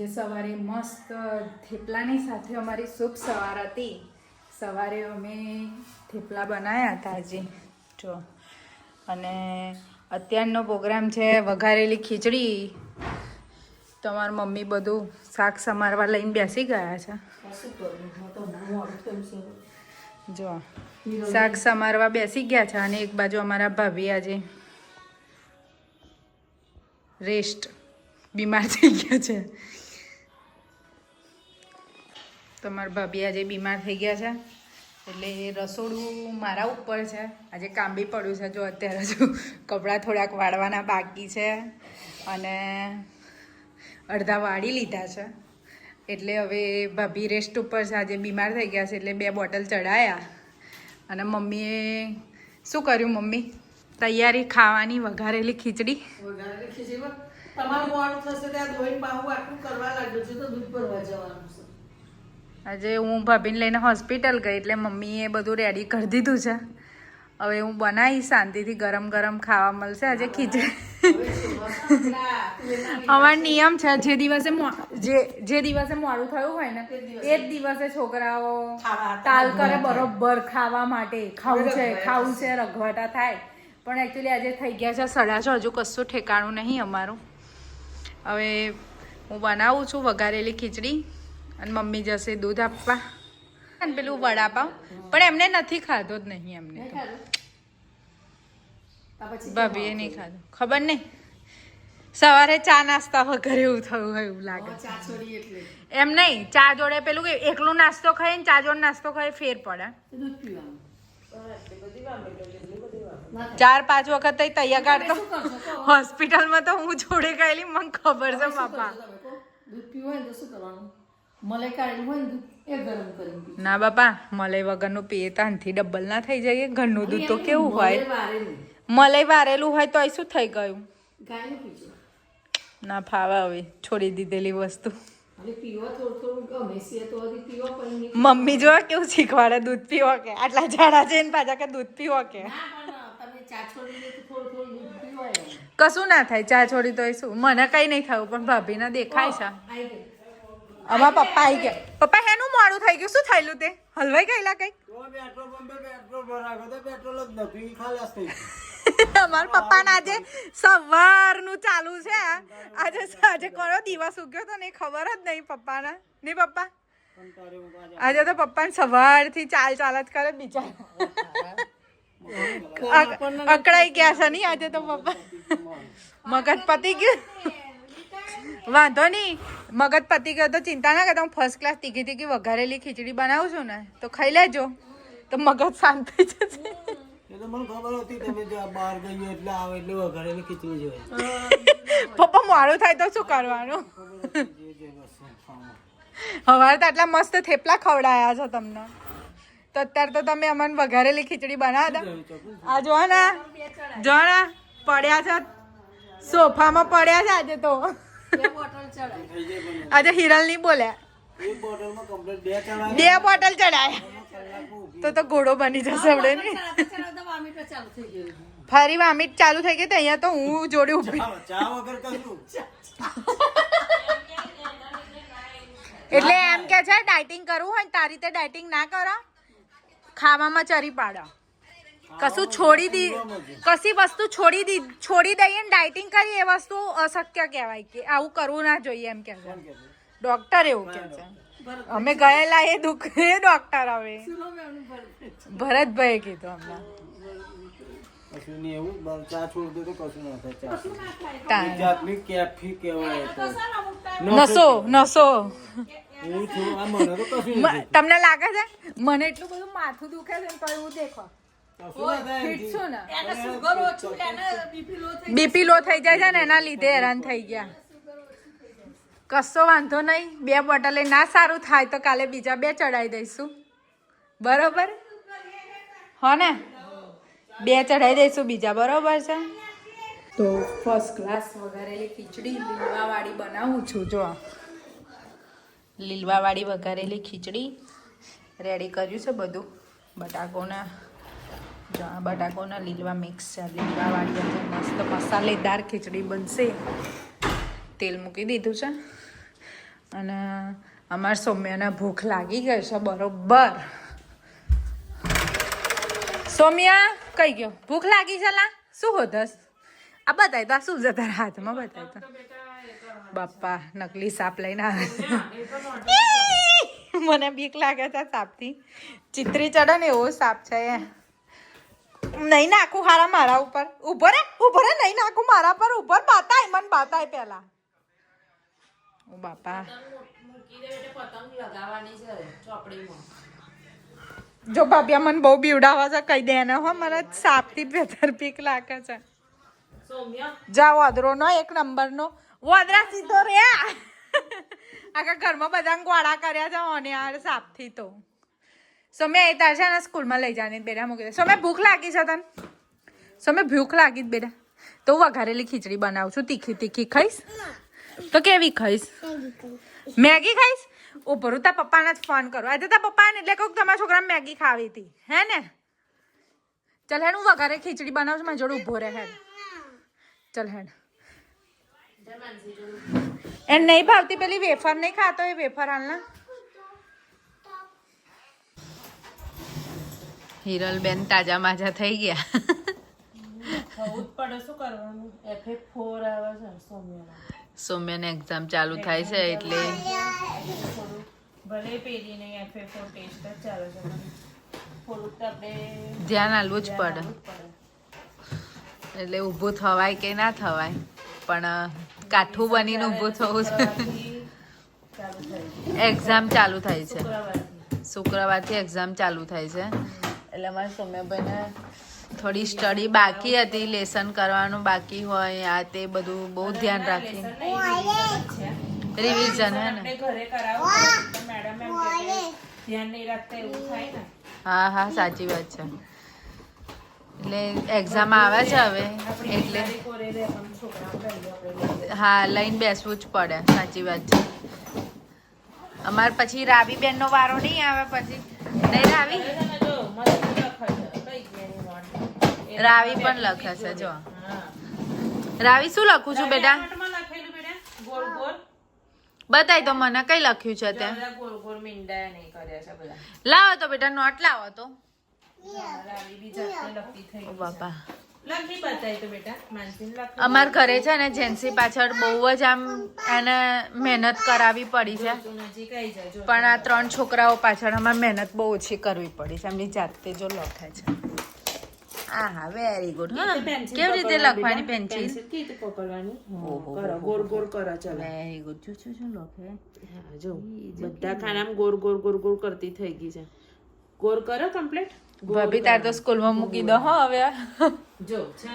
આજે સવારે મસ્ત થેપલાની સાથે અમારી સૂપ સવાર હતી. સવારે અમે થેપલા બનાવ્યા હતા આજે. જો. અને અત્યારનો પ્રોગ્રામ છે વઘારેલી ખીચડી. તમારી મમ્મી બધું શાક સમારવા લઈને બેસી ગયા છે. જો. શાક સમારવા બેસી ગયા છે અને એક બાજુ અમારા ભાભી આજે રેસ્ટ. બીમાર થઈ ગયા છે. તમારા ભાભી આજે બીમાર થઈ ગયા છે. એટલે રસોડું મારા ઉપર છે. આજે કામ બી પડ્યું છે. જો અત્યારે જો કપડાં થોડાક વાળવાના બાકી છે અને અડધા વાળી લીધા છે. એટલે હવે ભાભી રેસ્ટ ઉપર છે. આજે બીમાર થઈ ગયા છે. એટલે બે બોટલ ચડાયા. અને મમ્મીએ શું કર્યું મમ્મી? તૈયારી ખાવાની વઘારેલી ખીચડી? વઘારેલી ખીચડી તમારું મોડું થશે ત્યાં ધોઈને પાવું આટલું કરવા લાગ્યું છે તો દૂધ ભરવા જવાનું છે. આજે હું ભાભીને લઈને હોસ્પિટલ ગઈ એટલે મમ્મીએ બધું રેડી કરી દીધું છે. હવે હું બનાવી શાંતિથી ગરમ ગરમ ખાવા મળશે. આજે ખીચડી અમારો નિયમ છે જે દિવસે જે જે દિવસે મોડું થયું હોય ને એ જ દિવસે છોકરાઓ તાલ કરે બરોબર ખાવા માટે. ખાવું છે ખાવું છે રઘવાટા થાય. પણ એકચ્યુઅલી આજે થઈ ગયા છે સડા છો હજુ કશું ઠેકાણું નહીં અમારું. હવે હું બનાવું છું વઘારેલી ખીચડી. અને મમ્મી જશે દૂધ આપવા. અને પેલું વડાપાવ પણ એમને નથી ખાધો જ નહીં એમને ભાભીએ નહીં ખાધું. ખબર નહીં. સવારે ચા નાસ્તા વગર એવું થયું હોય એવું લાગે. એમ નહીં ચા જોડે પેલું કે એકલું નાસ્તો ખાય ને ચા જોડે નાસ્તો ખાય ફેર પડે. ચાર પાંચ વખત તૈયાર કાઢતો. હોસ્પિટલમાં તો હું જોડે ગયેલી મને ખબર છે? દૂધ તો શું કરવાનું? મલાઈ કાઢેલું હોય ને એ ગરમ કરીને ના બાપા મલાઈ વગરનું પીએ તો આનાથી ડબલ ના થઈ જાય ઘરનું દૂધ તો કેવું હોય? મલાઈ વારેલું. હોય તો શું થઈ ગયું? ગાયનું પીજો. ના ફાવે હવે છોડી દીધેલી વસ્તુ. મમ્મી જો કેવું શીખવાડે દૂધ પીવો કે? આટલા ઝાડા છે ને પાછા કે દૂધ પીવો કે. કશું ના થાય ચા છોડી તો શું? મને કઈ નહીં થયું પણ ભાભીને દેખાય છે. આમાં પપ્પા આવી ગયા. પપ્પા હેનું મોડું થઈ ગયું. શું થયેલું તે? હલવાઈ ગયેલા કઈ અમારા પપ્પા ના આજે સવાર તો પેટ્રોલ જ નથી ખાલાસ થઈ ગયું. અમારા પપ્પાને આજે સવારનું ચાલુ છે આજે આજે કયો દિવસ ઉગ્યો તો ને ખબર જ નહીં પપ્પાના. નહીં પપ્પા. આજે તો પપ્પાને સવારથી ચાલ ચાલ જ કરે બીજા. અકળાઈ ગયા છે નહીં આજે તો પપ્પા. મગજ પતી ગયું. વાંધો નહીં. મગજ પતી ગયો તો ચિંતા ના કરતા હું ફર્સ્ટ ક્લાસ તીખી તીખી વઘારેલી ખીચડી બનાવું છું ને તો ખાઈ લેજો. તો મગજ શાંત થઈ જશે. પપ્પા મોડું થાય તો શું કરવાનું. હવારે તો આટલા મસ્ત થેપલા ખવડાયા છો તમને. તો અત્યારે તો તમે અમને વઘારેલી ખીચડી બનાવ્યા હતા આ જો ને જો ને પડ્યા છે. સોફામાં પડ્યા છે આજે તો. આજે હિરલ નહીં બોલ્યા. એક બોટલમાં કમ્પ્લીટ બે બોટલ ચડાય. તો તો ઘોડો બની જશે આપણે ને. ચડાવતા ચડાવતા વામિટો ચાલુ થઈ ગયું. ફરી વામિટ ચાલુ થઈ ગઈ તો અહીંયા તો હું જોડે કશું? એટલે એમ કે છે ડાયટિંગ કરવું હોય તારી રીતે ડાયટિંગ ના કરો ખાવામાં ચરી પાડો. કશું છોડી દી કશી વસ્તુ છોડી દી છોડી દઈએ ને ડાયટિંગ કરીએ એ વસ્તુ અશક્ય કહેવાય કે આવું કરવું ના જોઈએ એમ કે છે. ડોક્ટર એવું કે છે. અમે ગયેલા એ દુઃખ એ ડોક્ટર હવે. સુનો મેં એમનું ભરત. ભરતભાઈ કીધું હમણાં એવું ચા છોડી દો તો કશું ના થાય ચા શું ના થાય? તાણ. જાતની કેફી કહેવાય તો. કશા ના મુકતા. નસો નસો તમને લાગે છે? મને એટલું બધું માથું દુખે છે તો એવું દેખો. બીપી લો થઈ બીપી લો થઈ જાય છે ને એના લીધે હેરાન થઈ ગયા. કશો વાંધો નહીં બે બોટલે ના સારું થાય તો કાલે બીજા બે ચડાવી દઈશું. બરોબર? હો ને? બે ચડાવી દઈશું બીજા બરોબર છે. તો ફર્સ્ટ ક્લાસ વઘારેલી ખીચડી લીલવાવાળી બનાવું છું જો. લીલવાવાળી વઘારેલી ખીચડી. રેડી કર્યું છે બધું. બટાકોના આ બટાકોના લીલવા મિક્સ છે લીલવાવાળી મસ્ત મસાલેદાર ખીચડી બનશે. તેલ મૂકી દીધું છે. અને અમાર સૌમ્યાના ભૂખ લાગી ગઈ છે બરોબર. સૌમ્યા, કઈ ગયો? ભૂખ લાગી છે લા? શું હોધસ? આ બતાય તો, આ શું છે તારા હાથમાં? બતાય તો. બાપા, નકલી સાપ લઈને આવે મને બીક લાગે છે સાપથી. ચિત્રી ચડે ને એવો સાપ છે નહીં નાખું હારા મારા ઉપર. ઊભો રે ઊભો રે નહીં નાખું મારા પર ઉપર બાતાય મન બાતાય પેલા ઓ બાપા. જો બાબિયા મને બહુ બીવડાવા છે કહી દે ને હો મને સાપથી બેતર પીક લાગે છે. જા વાદરો નો એક નંબર નો વાદરા સીધો રે. આખા ઘરમાં બધા ગોળા કર્યા છે ઓને યાર સાપથી તો. સમય, એ તાર છે ને સ્કૂલમાં લઈ જવાની, બેટા મૂકી દે. સમય, ભૂખ લાગી છે તને? સમય, ભૂખ લાગી જ, બેટા. તો વઘારેલી ખીચડી બનાવું છું. તીખી તીખી ખાઈશ. તો કેવી ખાઈશ? મેગી ખાઈશ? ઉપર તાર પપ્પાને જ ફોન કરો. આજે તાર પપ્પાને એટલે કહું તમારા છોકરા મેગી ખાવી હતી. હે ને? ચાલ હેણ હું વઘારે ખીચડી બનાવું છું. મારી જોડે ઊભો રહે હેણ ચાલ હેણ એને નહીં ભાવતી પેલી વેફર નહીં ખાતો એ વેફર હાલના? હિરલબેન તાજા માજા થઈ ગયા. સૌમ્યને. એક્ઝામ ચાલુ થાય છે એટલે ધ્યાન આલવું જ પડે. આપવું જ પડે. એટલે ઊભું થવાય કે ના થવાય પણ કાઠું બનીને ઊભું થવું છે. એક્ઝામ ચાલુ થાય છે. શુક્રવારથી. એક્ઝામ ચાલુ થાય છે. એટલે અમારા સૌમ્યભાઈને થોડી સ્ટડી બાકી હતી લેસન કરવાનું બાકી હોય આ તે બધું બહુ ધ્યાન રાખી. રિવિઝન હે ને? ઘરે કરાવવું મેડમ એમ કહે કે ધ્યાન નહીં રાખતા એવું થાય ને? હા હા સાચી વાત છે. એટલે એક્ઝામ આવે છે હવે એટલે હા લઈને બેસવું જ પડે સાચી વાત છે. અમાર પછી રાવી બેનનો વારો નહીં આવે પછી. નહીં રાવી હવે છે ને જો, મસ્ત લખે છે. કઈ ગેની નોટ? એ રાવી પણ લખે છે, જો. રાવી શું લખું છું બેટા. બતાય તો મને કઈ લખ્યું છે બધા. લાવો તો બેટા નોટ લાવો તો. બાપા તો અમાર ઘરે છે ને જેન્સી પાછળ બહુ જ આમ એને મહેનત કરાવી પડી છે તું. પણ આ ત્રણ છોકરાઓ પાછળ અમારે મહેનત બહુ ઓછી કરવી પડી છે એમની જાતે જો લખે છે હા હા વેરી ગુડ હા કેવી રીતે લખવાની પેન્સિલ? કીટ પકડવાની? કરો ગોર ગોર કરો ચલો. વેરી ગુડ જો જો જો લખે જો બધા ખાનામાં ગોર ગોર ગોર ગોર કરતી થઈ ગઈ છે. ગોર કરો કમ્પ્લીટ ભાભી તાર તો સ્કૂલમાં મૂકી દો હો હવે. જો છે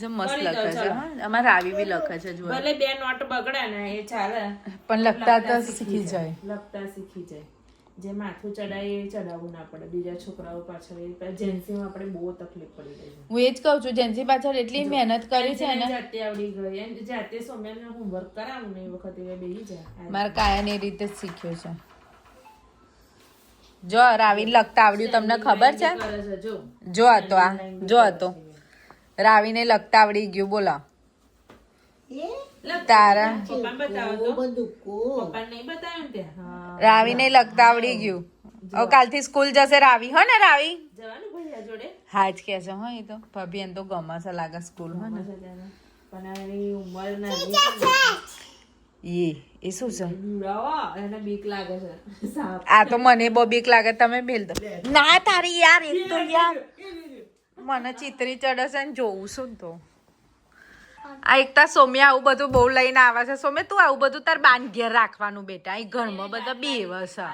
જો મસ્ત લખે છે. અમારે આવી બી લખે છે જો ભલે બે નોટ બગડે ને એ ચાલે. પણ લખતા તો શીખી જાય. લખતા શીખી જાય. જે માથું ચડાય એ ચડાવવું ના પડે. બીજા છોકરાઓ પાછળ જેન્સી જેન્સીમાં આપણે બહુ તકલીફ પડી રહી હું એ જ કહું છું જેન્સી પાછળ એટલી મહેનત કરી છે ને. જાતે આવડી ગઈ. એમ જાતે સોમ્યાને હોમવર્ક કરાવું ને એ વખતે એ બેહી જાય. મારા કાયાને એ રીતે જ શીખ્યો છે. જો રાવીને લખતા આવડ્યું તમને ખબર છે? જો. હતો આ જો હતો. રાવીને લખતા આવડી ગયું બોલો. તારા. બતાવ્યું ને લગતા આવડી ગયું. હવે કાલથી સ્કૂલ જશે રાવી. હો ને રાવી? જવાનું ભૈયા જોડે? હા જ કે છે હો એ તો. ભાભી એને તો ગમે છે લાગે સ્કૂલ હો ને. પણ એની ઉંમર નાની એ એ શું છે? એને બીક લાગે છે. આ તો મને બહુ બીક લાગે. તમે બેલ દો. ના તારી યાર એક તો યાર. મને ચિત્રી ચડે છે ને જોવું શું તો. આ એકતા સોમ્યા આવું બધું બહુ લઈને આવે છે. સોમે તું આવું બધું તાર બાન ઘેર રાખવાનું બેટા. અહીં ઘરમાં બધા બીવ છે.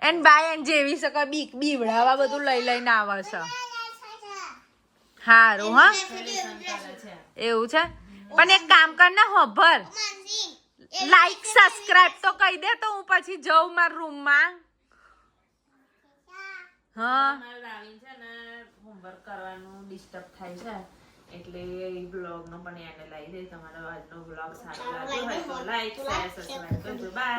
એન બાય એન જેવી શકે બીક બીવડાવા બધું લઈ લઈને આવે છે. હારું, હા? એવું છે? પણ એક કામ કર ને હોભર લાઈક સબસ્ક્રાઇબ તો કહી દે તો હું પછી જઉં મારા રૂમમાં. હા? હોમવર્ક કરવાનું ડિસ્ટર્બ થાય છે. એટલે એ બ્લોગ નો પણ એને લાવી દે તમારો આજનો બ્લોગ સારો લાગ્યો હોય તો લાઈક શેર સબસ્ક્રાઇબ કરજો. બાય